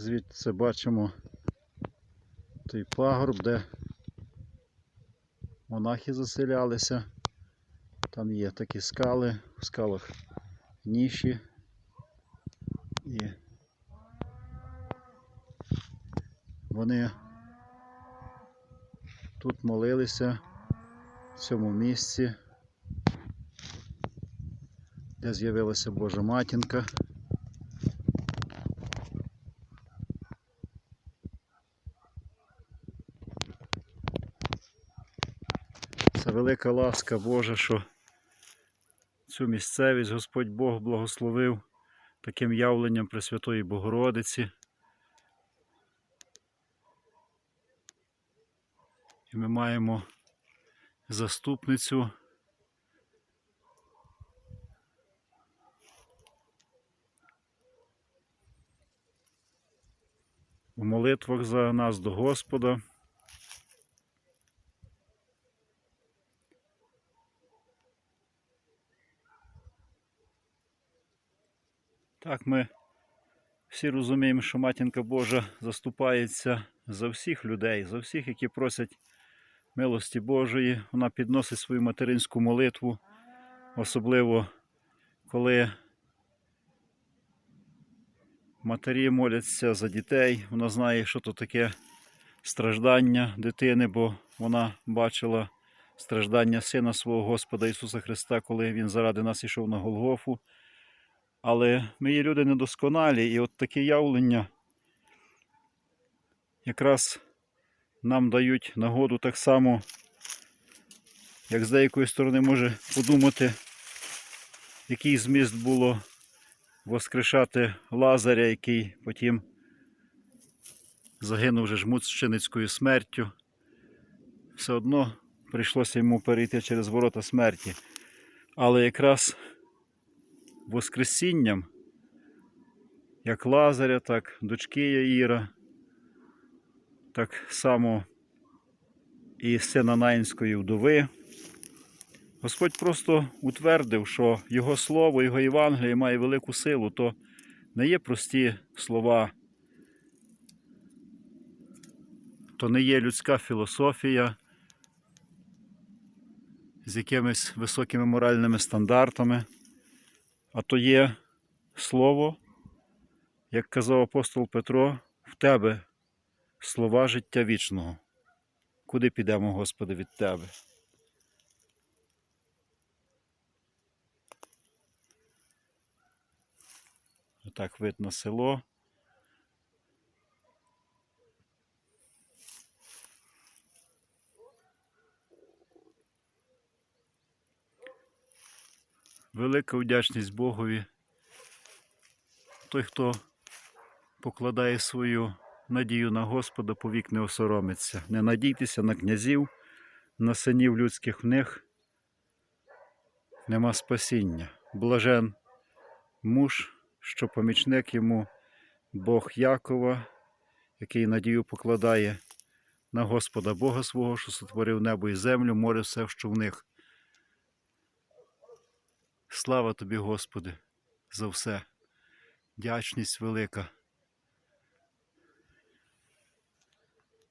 Звідси бачимо той пагорб, де монахи заселялися. Там є такі скали, в скалах ніші. І вони тут молилися в цьому місці, де з'явилася Божа матінка. Це велика ласка Божа, що цю місцевість Господь Бог благословив таким явленням Пресвятої Богородиці. І ми маємо заступницю. У молитвах за нас до Господа. Так, ми всі розуміємо, що Матінка Божа заступається за всіх людей, за всіх, які просять милості Божої. Вона підносить свою материнську молитву, особливо коли матері моляться за дітей. Вона знає, що то таке страждання дитини, бо вона бачила страждання Сина свого Господа Ісуса Христа, коли Він заради нас ішов на Голгофу. Але ми є люди недосконалі, і от такі явлення якраз нам дають нагоду так само, як з деякої сторони може подумати, який зміст було воскрешати Лазаря, який потім загинув вже ж мученицькою смертю. Все одно прийшлося йому перейти через ворота смерті. Але якраз Воскресінням, як Лазаря, так дочки Яїра, так само і сина Наїнської вдови. Господь просто утвердив, що Його Слово, Його Євангеліє має велику силу, то не є прості слова, то не є людська філософія з якимись високими моральними стандартами. А то є слово, як казав апостол Петро, в тебе слова життя вічного. Куди підемо, Господи, від Тебе? Отак видно село. Велика вдячність Богові. Той, хто покладає свою надію на Господа, повік не осоромиться. Не надійтеся на князів, на синів людських в них нема спасіння. Блажен муж, що помічник йому Бог Якова, який надію покладає на Господа Бога свого, що сотворив небо і землю, море все, що в них. Слава тобі, Господи, за все. Дячність велика.